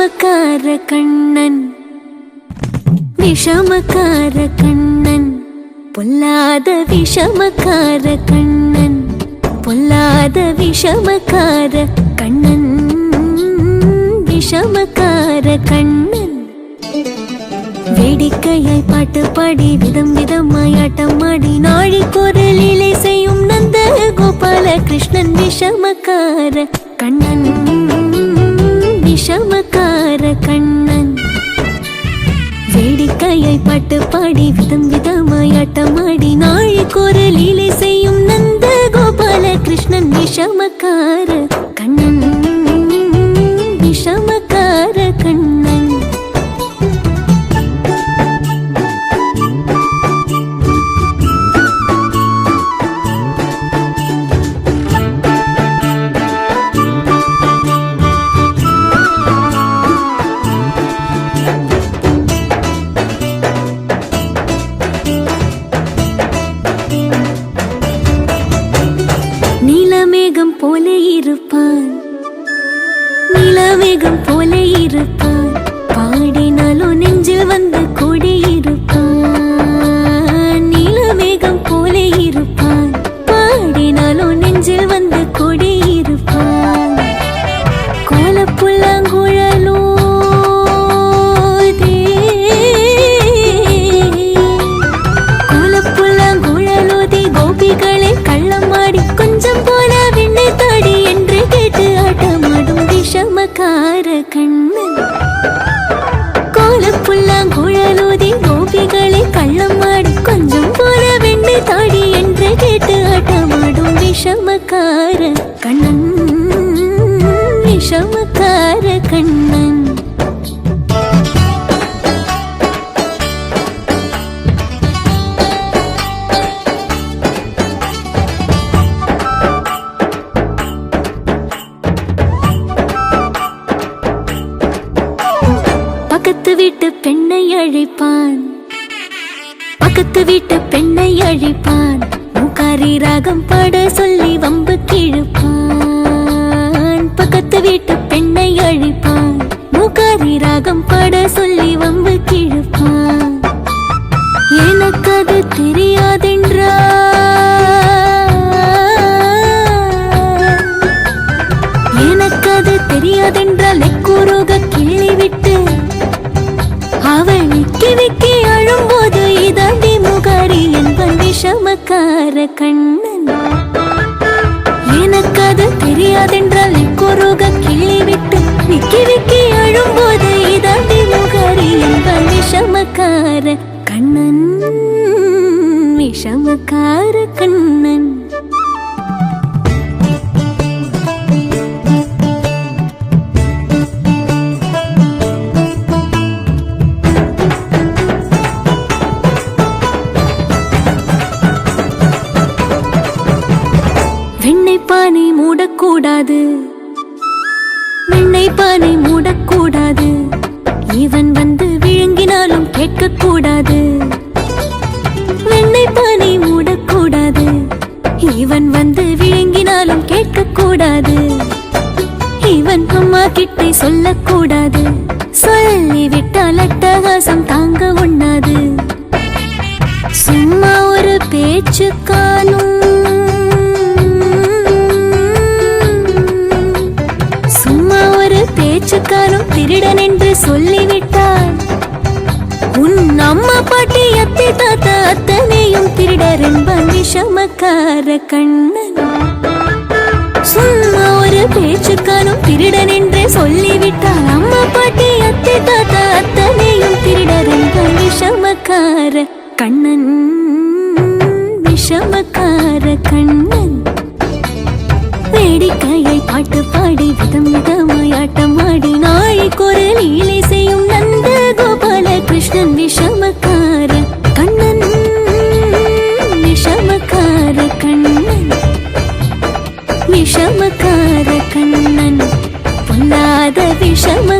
விஷமக்கார கண்ணன். விஷமக்கார கண்ணன். பொல்லாத விஷமக்கார கண்ணன். பொல்லாத விஷமக்கார கண்ணன். விஷமக்கார கண்ணன். வேடிக்கையாய் பாட்டு பாடி விதம் விதமாய் ஆட்டமாடி நாழி குரலிலே செய்யும் நந்த கோபால கிருஷ்ணன் விஷமக்கார கண்ணன். வேடிக்கையை பட்டு பாடி விதம் விதமாய் ஆட்டமாடி நாழி குரலிலே செய்யும் நந்த கோபால கிருஷ்ணன் விஷமக்கார கண்ணன். மேகம் போல இருப்பான். நீலமேகம் போல இருப்பான். பாடினாலும் நெஞ்சில் வந்து கூடியிருப்பான். கண்ணு கண்ணன். கோலப்புல்லாங்குழலோதி கோபிகளே கள்ளமாடி கொஞ்சம் போல வெண்ணை தாடி என்று கேட்டு ஆட்டமாடும் விஷமக்கார கண்ணன். விஷமக்கார கண்ணன். பார்த்து விட்டு பெண்ணை அழிப்பான். மூக்காரி ராகம் பாட சொல்லி வம்பு கிழப்பான். பக்கத்து வீட்டு பெண்ணை அழிப்பான். மூக்காரி ராகம் பாட சொல்லி வம்பு கிழப்பான். எனக்கு அது தெரியாதென்றா. எனக்கு அது தெரியாதென்றால் எக்கூறுக கிள்ளி விட்டு. அவள் விக்கி விக்கி சமக்கார கண்ணன். எனக்கு அது தெரியாதென்றால் எக்கூறுக கிள்ளி விட்டு விக்கி விக்கி அழும்போது இதாண்டி முகாரி என்றால் விஷமக்கார கண்ணன். விஷமக்கார கண்ணன். வெண்ணெய் பானை மூடக்கூடாது. இவன் வந்து விழுங்கினாலும் கேட்கக்கூடாது. வெண்ணை பானை மூடக்கூடாது. இவன் வந்து விழுங்கினாலும் கேட்கக்கூடாது. இவன் அம்மா கிட்டே சொல்லக்கூடாது. சொல்லி விட்டால் அட்டகாசம் தாங்க உண்ணாது. சும்மா ஒரு பேச்சுக்கானும் பேச்சுக்காரும் திருடன் என்று சொல்லிவிட்டான். உன் அம்மா பாட்டி அத்தை தாத்தா அத்தனையும் திருடர் என்பான் விஷமக்கார கண்ணன். சும்மா ஒரு பேச்சுக்கானும் திருடன் என்றே சொல்லிவிட்டான். அம்மா பாட்டி அத்தை தாத்தா அத்தனையும் திருடர் என்பான் விஷமக்கார கண்ணன். விஷமக்கார கண்ணன். வேடிக்கையை பாட்டு பாடி விதம் விதம் நாழி குரலிலே செய்யும் நந்த கோபால கிருஷ்ணன் விஷமக்கார கண்ணன் விஷமக்கார கண்ணன் விஷமக்கார கண்ணன். பொல்லாத விஷம